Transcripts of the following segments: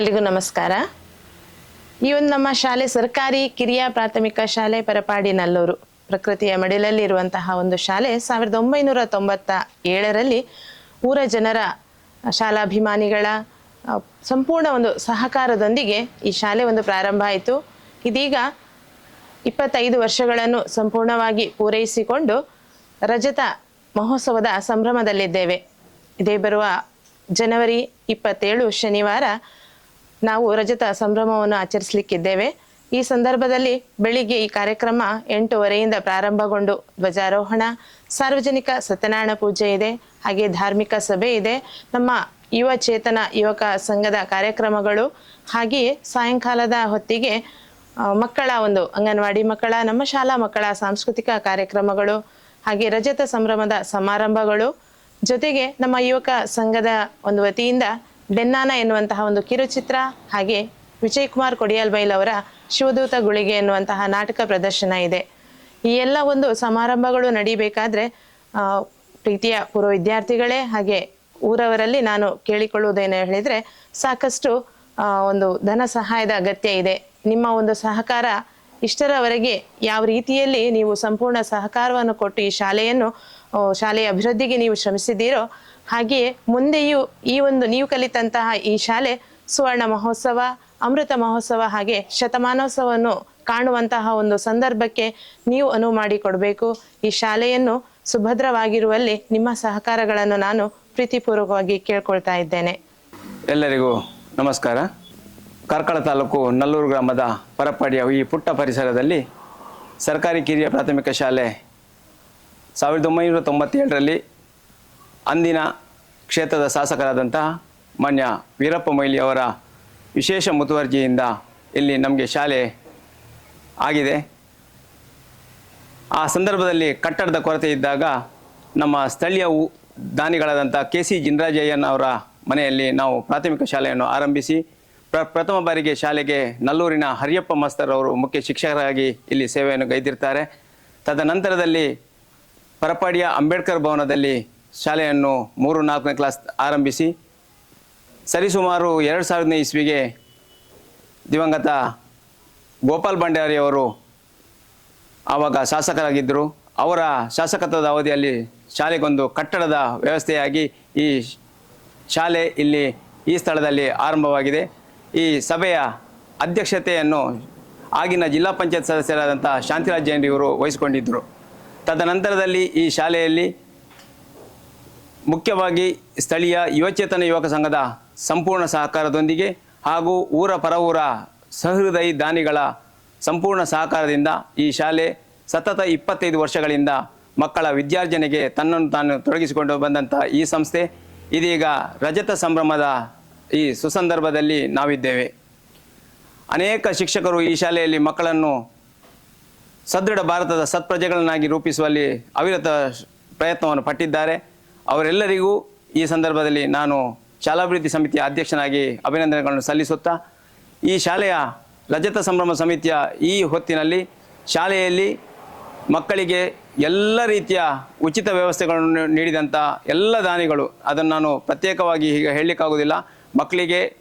ಎಲ್ರಿಗೂ ನಮಸ್ಕಾರ. ಈ ಒಂದು ನಮ್ಮ ಶಾಲೆ ಸರ್ಕಾರಿ ಕಿರಿಯ ಪ್ರಾಥಮಿಕ ಶಾಲೆ ಪರಪಾಡಿ ನಲ್ಲೂರು. ಪ್ರಕೃತಿಯ ಮಡಿಲಲ್ಲಿ ಇರುವಂತಹ ಒಂದು ಶಾಲೆ ಸಾವಿರದ ಒಂಬೈನೂರ ತೊಂಬತ್ತ ಏಳರಲ್ಲಿ ಊರ ಜನರ ಶಾಲಾಭಿಮಾನಿಗಳ ಸಂಪೂರ್ಣ ಒಂದು ಸಹಕಾರದೊಂದಿಗೆ ಈ ಶಾಲೆ ಒಂದು ಪ್ರಾರಂಭ ಆಯಿತು. ಇದೀಗ ಇಪ್ಪತ್ತೈದು ವರ್ಷಗಳನ್ನು ಸಂಪೂರ್ಣವಾಗಿ ಪೂರೈಸಿಕೊಂಡು ರಜತ ಮಹೋತ್ಸವದ ಸಂಭ್ರಮದಲ್ಲಿದ್ದೇವೆ. ಇದೇ ಬರುವ ಜನವರಿ ಇಪ್ಪತ್ತೇಳು ಶನಿವಾರ ನಾವು ರಜತ ಸಂಭ್ರಮವನ್ನು ಆಚರಿಸಲಿಕ್ಕಿದ್ದೇವೆ. ಈ ಸಂದರ್ಭದಲ್ಲಿ ಬೆಳಿಗ್ಗೆ ಈ ಕಾರ್ಯಕ್ರಮ ಎಂಟೂವರೆಯಿಂದ ಪ್ರಾರಂಭಗೊಂಡು ಧ್ವಜಾರೋಹಣ, ಸಾರ್ವಜನಿಕ ಸತ್ಯನಾರಾಯಣ ಪೂಜೆ ಇದೆ, ಹಾಗೆ ಧಾರ್ಮಿಕ ಸಭೆ ಇದೆ. ನಮ್ಮ ಯುವ ಚೇತನ ಯುವಕ ಸಂಘದ ಕಾರ್ಯಕ್ರಮಗಳು, ಹಾಗೆಯೇ ಸಾಯಂಕಾಲದ ಹೊತ್ತಿಗೆ ಮಕ್ಕಳ ಒಂದು ಅಂಗನವಾಡಿ ಮಕ್ಕಳ, ನಮ್ಮ ಶಾಲಾ ಮಕ್ಕಳ ಸಾಂಸ್ಕೃತಿಕ ಕಾರ್ಯಕ್ರಮಗಳು, ಹಾಗೆ ರಜತ ಸಂಭ್ರಮದ ಸಮಾರಂಭಗಳು. ಜೊತೆಗೆ ನಮ್ಮ ಯುವಕ ಸಂಘದ ಒಂದು ವತಿಯಿಂದ ಬೆನ್ನಾನ ಎನ್ನುವಂತಹ ಒಂದು ಕಿರುಚಿತ್ರ ಹಾಗೆ ವಿಜಯ್ ಕುಮಾರ್ ಕೊಡಿಯಾಲ್ಬೈಲ್ ಅವರ ಶಿವದೂತ ಗುಳಿಗೆ ಎನ್ನುವಂತಹ ನಾಟಕ ಪ್ರದರ್ಶನ ಇದೆ. ಈ ಎಲ್ಲ ಒಂದು ಸಮಾರಂಭಗಳು ನಡೀಬೇಕಾದ್ರೆ ಪ್ರೀತಿಯ ಪೂರ್ವ ವಿದ್ಯಾರ್ಥಿಗಳೇ ಹಾಗೆ ಊರವರಲ್ಲಿ ನಾನು ಕೇಳಿಕೊಳ್ಳುವುದೇನು ಹೇಳಿದ್ರೆ ಸಾಕಷ್ಟು ಒಂದು ಧನ ಸಹಾಯದ ಅಗತ್ಯ ಇದೆ. ನಿಮ್ಮ ಒಂದು ಸಹಕಾರ ಇಷ್ಟರವರೆಗೆ ಯಾವ ರೀತಿಯಲ್ಲಿ ನೀವು ಸಂಪೂರ್ಣ ಸಹಕಾರವನ್ನು ಕೊಟ್ಟು ಈ ಶಾಲೆಯನ್ನು ಶಾಲೆಯ ಅಭಿವೃದ್ಧಿಗೆ ನೀವು ಶ್ರಮಿಸಿದ್ದೀರೋ ಹಾಗೆಯೇ ಮುಂದೆಯೂ ಈ ಒಂದು ನೀವು ಕಲಿತಂತಹ ಈ ಶಾಲೆ ಸುವರ್ಣ ಮಹೋತ್ಸವ, ಅಮೃತ ಮಹೋತ್ಸವ ಹಾಗೆ ಶತಮಾನೋತ್ಸವವನ್ನು ಕಾಣುವಂತಹ ಒಂದು ಸಂದರ್ಭಕ್ಕೆ ನೀವು ಅನುವು ಮಾಡಿಕೊಡಬೇಕು. ಈ ಶಾಲೆಯನ್ನು ಸುಭದ್ರವಾಗಿರುವಲ್ಲಿ ನಿಮ್ಮ ಸಹಕಾರಗಳನ್ನು ನಾನು ಪ್ರೀತಿಪೂರ್ವಕವಾಗಿ ಕೇಳ್ಕೊಳ್ತಾ ಇದ್ದೇನೆ. ಎಲ್ಲರಿಗೂ ನಮಸ್ಕಾರ. ಕಾರ್ಕಳ ತಾಲೂಕು ನಲ್ಲೂರು ಗ್ರಾಮದ ಪರಪಾಡಿಯ ಈ ಪುಟ್ಟ ಪರಿಸರದಲ್ಲಿ ಸರ್ಕಾರಿ ಕಿರಿಯ ಪ್ರಾಥಮಿಕ ಶಾಲೆ ಸಾವಿರದ ಒಂಬೈನೂರ ತೊಂಬತ್ತೇಳರಲ್ಲಿ ಅಂದಿನ ಕ್ಷೇತ್ರದ ಶಾಸಕರಾದಂತಹ ಮಾನ್ಯ ವೀರಪ್ಪ ಮೊಯ್ಲಿ ಅವರ ವಿಶೇಷ ಮುತುವರ್ಜಿಯಿಂದ ಇಲ್ಲಿ ನಮಗೆ ಶಾಲೆ ಆಗಿದೆ. ಆ ಸಂದರ್ಭದಲ್ಲಿ ಕಟ್ಟಡದ ಕೊರತೆ ಇದ್ದಾಗ ನಮ್ಮ ಸ್ಥಳೀಯ ದಾನಿಗಳಾದಂಥ ಕೆ ಸಿ ಜಿನರಾಜಯ್ಯನ್ ಅವರ ಮನೆಯಲ್ಲಿ ನಾವು ಪ್ರಾಥಮಿಕ ಶಾಲೆಯನ್ನು ಆರಂಭಿಸಿ ಪ್ರ ಪ್ರಥಮ ಬಾರಿಗೆ ಶಾಲೆಗೆ ನಲ್ಲೂರಿನ ಹರಿಯಪ್ಪ ಮಾಸ್ತರ್ ಅವರು ಮುಖ್ಯ ಶಿಕ್ಷಕರಾಗಿ ಇಲ್ಲಿ ಸೇವೆಯನ್ನು ಗೈದಿರ್ತಾರೆ. ತದನಂತರದಲ್ಲಿ ಪರಪಾಡಿಯ ಅಂಬೇಡ್ಕರ್ ಭವನದಲ್ಲಿ ಶಾಲೆಯನ್ನು ಮೂರು, ನಾಲ್ಕನೇ ಕ್ಲಾಸ್ ಆರಂಭಿಸಿ, ಸರಿಸುಮಾರು ಎರಡು ಸಾವಿರದನೇ ಇಸ್ವಿಗೆ ದಿವಂಗತ ಗೋಪಾಲ್ ಭಂಡಾರಿಯವರು ಆವಾಗ ಶಾಸಕರಾಗಿದ್ದರು. ಅವರ ಶಾಸಕತ್ವದ ಅವಧಿಯಲ್ಲಿ ಶಾಲೆಗೊಂದು ಕಟ್ಟಡದ ವ್ಯವಸ್ಥೆಯಾಗಿ ಈ ಶಾಲೆ ಇಲ್ಲಿ ಈ ಸ್ಥಳದಲ್ಲಿ ಆರಂಭವಾಗಿದೆ. ಈ ಸಭೆಯ ಅಧ್ಯಕ್ಷತೆಯನ್ನು ಆಗಿನ ಜಿಲ್ಲಾ ಪಂಚಾಯತ್ ಸದಸ್ಯರಾದಂಥ ಶಾಂತಿರಾಜ್ ಇವರು ವಹಿಸಿಕೊಂಡಿದ್ದರು. ತದನಂತರದಲ್ಲಿ ಈ ಶಾಲೆಯಲ್ಲಿ ಮುಖ್ಯವಾಗಿ ಸ್ಥಳೀಯ ಯುವಚೇತನ ಯುವಕ ಸಂಘದ ಸಂಪೂರ್ಣ ಸಹಕಾರದೊಂದಿಗೆ ಹಾಗೂ ಊರ ಪರವೂರ ಸಹೃದಯಿ ದಾನಿಗಳ ಸಂಪೂರ್ಣ ಸಹಕಾರದಿಂದ ಈ ಶಾಲೆ ಸತತ ಇಪ್ಪತ್ತೈದು ವರ್ಷಗಳಿಂದ ಮಕ್ಕಳ ವಿದ್ಯಾರ್ಜನೆಗೆ ತನ್ನನ್ನು ತಾನು ತೊಡಗಿಸಿಕೊಂಡು ಬಂದಂಥ ಈ ಸಂಸ್ಥೆ, ಇದೀಗ ರಜತ ಸಂಭ್ರಮದ ಈ ಸುಸಂದರ್ಭದಲ್ಲಿ ನಾವಿದ್ದೇವೆ. ಅನೇಕ ಶಿಕ್ಷಕರು ಈ ಶಾಲೆಯಲ್ಲಿ ಮಕ್ಕಳನ್ನು ಸದೃಢ ಭಾರತದ ಸತ್ಪ್ರಜೆಗಳನ್ನಾಗಿ ರೂಪಿಸುವಲ್ಲಿ ಅವಿರತ ಪ್ರಯತ್ನವನ್ನು ಪಟ್ಟಿದ್ದಾರೆ. ಅವರೆಲ್ಲರಿಗೂ ಈ ಸಂದರ್ಭದಲ್ಲಿ ನಾನು ಶಾಲಾಭಿವೃದ್ಧಿ ಸಮಿತಿಯ ಅಧ್ಯಕ್ಷನಾಗಿ ಅಭಿನಂದನೆಗಳನ್ನು ಸಲ್ಲಿಸುತ್ತಾ, ಈ ಶಾಲೆಯ ರಜತ ಸಂಭ್ರಮ ಸಮಿತಿಯ ಈ ಹೊತ್ತಿನಲ್ಲಿ ಶಾಲೆಯಲ್ಲಿ ಮಕ್ಕಳಿಗೆ ಎಲ್ಲ ರೀತಿಯ ಉಚಿತ ವ್ಯವಸ್ಥೆಗಳನ್ನು ನೀಡಿದಂಥ ಎಲ್ಲ ದಾನಿಗಳು. ಅದನ್ನು ನಾನು ಪ್ರತ್ಯೇಕವಾಗಿ ಈಗ ಹೇಳಲಿಕ್ಕಾಗೋದಿಲ್ಲ ಮಕ್ಕಳಿಗೆ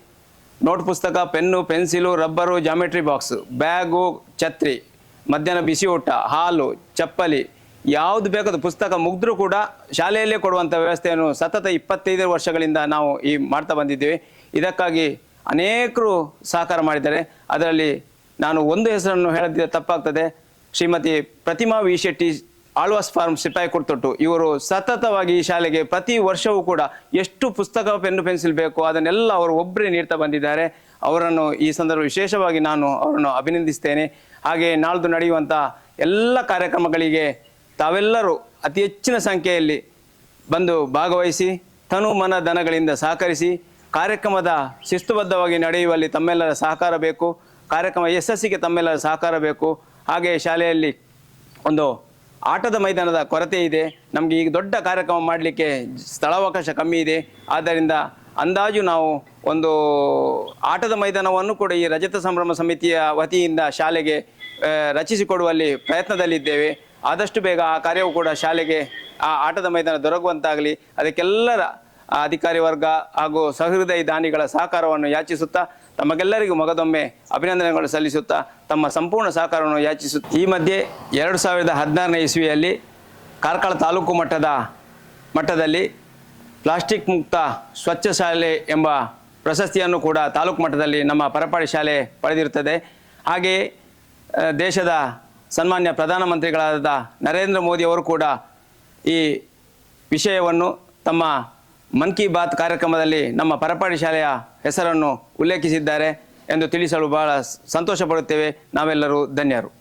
ನೋಟ್ ಪುಸ್ತಕ, pen, pencil, rubber, geometry box, bag, ಛತ್ರಿ, ಮಧ್ಯಾಹ್ನ ಬಿಸಿ ಊಟ, ಹಾಲು, ಚಪ್ಪಲಿ, ಯಾವುದು ಬೇಕಾದ ಪುಸ್ತಕ ಮುಗಿದ್ರೂ ಕೂಡ ಶಾಲೆಯಲ್ಲೇ ಕೊಡುವಂಥ ವ್ಯವಸ್ಥೆಯನ್ನು ಸತತ ಇಪ್ಪತ್ತೈದು ವರ್ಷಗಳಿಂದ ನಾವು ಈ ಮಾಡ್ತಾ ಬಂದಿದ್ದೇವೆ. ಇದಕ್ಕಾಗಿ ಅನೇಕರು ಸಹಕಾರ ಮಾಡಿದ್ದಾರೆ. ಅದರಲ್ಲಿ ನಾನು ಒಂದು ಹೆಸರನ್ನು ಹೇಳದಿದ್ದರೆ ತಪ್ಪಾಗ್ತದೆ. ಶ್ರೀಮತಿ ಪ್ರತಿಮಾ ವಿ ಶೆಟ್ಟಿ ಆಳ್ವಾಸ್ ಫಾರ್ಮ್ ಸಿಪಾಯಿ ಕೊಡ್ತೊಟ್ಟು ಇವರು ಸತತವಾಗಿ ಈ ಶಾಲೆಗೆ ಪ್ರತಿ ವರ್ಷವೂ ಕೂಡ ಎಷ್ಟು ಪುಸ್ತಕ ಪೆನ್ನು ಪೆನ್ಸಿಲ್ ಬೇಕು ಅದನ್ನೆಲ್ಲ ಅವರು ಒಬ್ಬರೇ ನೀಡ್ತಾ ಬಂದಿದ್ದಾರೆ. ಅವರನ್ನು ಈ ಸಂದರ್ಭ ವಿಶೇಷವಾಗಿ ನಾನು ಅವರನ್ನು ಅಭಿನಂದಿಸ್ತೇನೆ. ಹಾಗೆ ನಾಳ್ದು ನಡೆಯುವಂಥ ಎಲ್ಲ ಕಾರ್ಯಕ್ರಮಗಳಿಗೆ ತಾವೆಲ್ಲರೂ ಅತಿ ಹೆಚ್ಚಿನ ಸಂಖ್ಯೆಯಲ್ಲಿ ಬಂದು ಭಾಗವಹಿಸಿ, ತನು ಮನ ದನಗಳಿಂದ ಸಹಕರಿಸಿ, ಕಾರ್ಯಕ್ರಮದ ಶಿಸ್ತುಬದ್ಧವಾಗಿ ನಡೆಯುವಲ್ಲಿ ತಮ್ಮೆಲ್ಲರ ಸಹಕಾರ ಬೇಕು, ಕಾರ್ಯಕ್ರಮ ಯಶಸ್ಸಿಗೆ ತಮ್ಮೆಲ್ಲರ ಸಹಕಾರ ಬೇಕು. ಹಾಗೆ ಶಾಲೆಯಲ್ಲಿ ಒಂದು ಆಟದ ಮೈದಾನದ ಕೊರತೆ ಇದೆ. ನಮಗೆ ಈಗ ದೊಡ್ಡ ಕಾರ್ಯಕ್ರಮ ಮಾಡಲಿಕ್ಕೆ ಸ್ಥಳಾವಕಾಶ ಕಮ್ಮಿ ಇದೆ. ಆದ್ದರಿಂದ ಅಂದಾಜು ನಾವು ಒಂದು ಆಟದ ಮೈದಾನವನ್ನು ಕೂಡ ಈ ರಜತ ಸಂಭ್ರಮ ಸಮಿತಿಯ ವತಿಯಿಂದ ಶಾಲೆಗೆ ರಚಿಸಿಕೊಡುವಲ್ಲಿ ಪ್ರಯತ್ನದಲ್ಲಿದ್ದೇವೆ. ಆದಷ್ಟು ಬೇಗ ಆ ಕಾರ್ಯವು ಕೂಡ ಶಾಲೆಗೆ ಆ ಆಟದ ಮೈದಾನ ದೊರಕುವಂತಾಗಲಿ. ಅದಕ್ಕೆಲ್ಲರ ಅಧಿಕಾರಿ ವರ್ಗ ಹಾಗೂ ಸಹೃದಯ ದಾನಿಗಳ ಸಹಕಾರವನ್ನು ಯಾಚಿಸುತ್ತಾ ತಮಗೆಲ್ಲರಿಗೂ ಮಗದೊಮ್ಮೆ ಅಭಿನಂದನೆಗಳು ಸಲ್ಲಿಸುತ್ತಾ ತಮ್ಮ ಸಂಪೂರ್ಣ ಸಹಕಾರವನ್ನು ಯಾಚಿಸುತ್ತಾ ಈ ಮಧ್ಯೆ ಎರಡು ಸಾವಿರದ ಹದಿನಾರನೇ ಇಸ್ವಿಯಲ್ಲಿ ಕಾರ್ಕಳ ತಾಲೂಕು ಮಟ್ಟದ, ಮಟ್ಟದಲ್ಲಿ ಪ್ಲಾಸ್ಟಿಕ್ ಮುಕ್ತ ಸ್ವಚ್ಛ ಶಾಲೆ ಎಂಬ ಪ್ರಶಸ್ತಿಯನ್ನು ಕೂಡ ತಾಲೂಕು ಮಟ್ಟದಲ್ಲಿ ನಮ್ಮ ಪರಪಾಡಿ ಶಾಲೆ ಪಡೆದಿರುತ್ತದೆ. ಹಾಗೆಯೇ ದೇಶದ ಸನ್ಮಾನ್ಯ ಪ್ರಧಾನಮಂತ್ರಿಗಳಾದ ನರೇಂದ್ರ ಮೋದಿಯವರು ಕೂಡ ಈ ವಿಷಯವನ್ನು ತಮ್ಮ ಮನ್ ಕಿ ಬಾತ್ ಕಾರ್ಯಕ್ರಮದಲ್ಲಿ ನಮ್ಮ ಪರಪಾಡಿ ಶಾಲೆಯ ಹೆಸರನ್ನು ಉಲ್ಲೇಖಿಸಿದ್ದಾರೆ ಎಂದು ತಿಳಿಸಲು ಬಹಳ ಸಂತೋಷ ಪಡುತ್ತೇವೆ. ನಾವೆಲ್ಲರೂ ಧನ್ಯರು.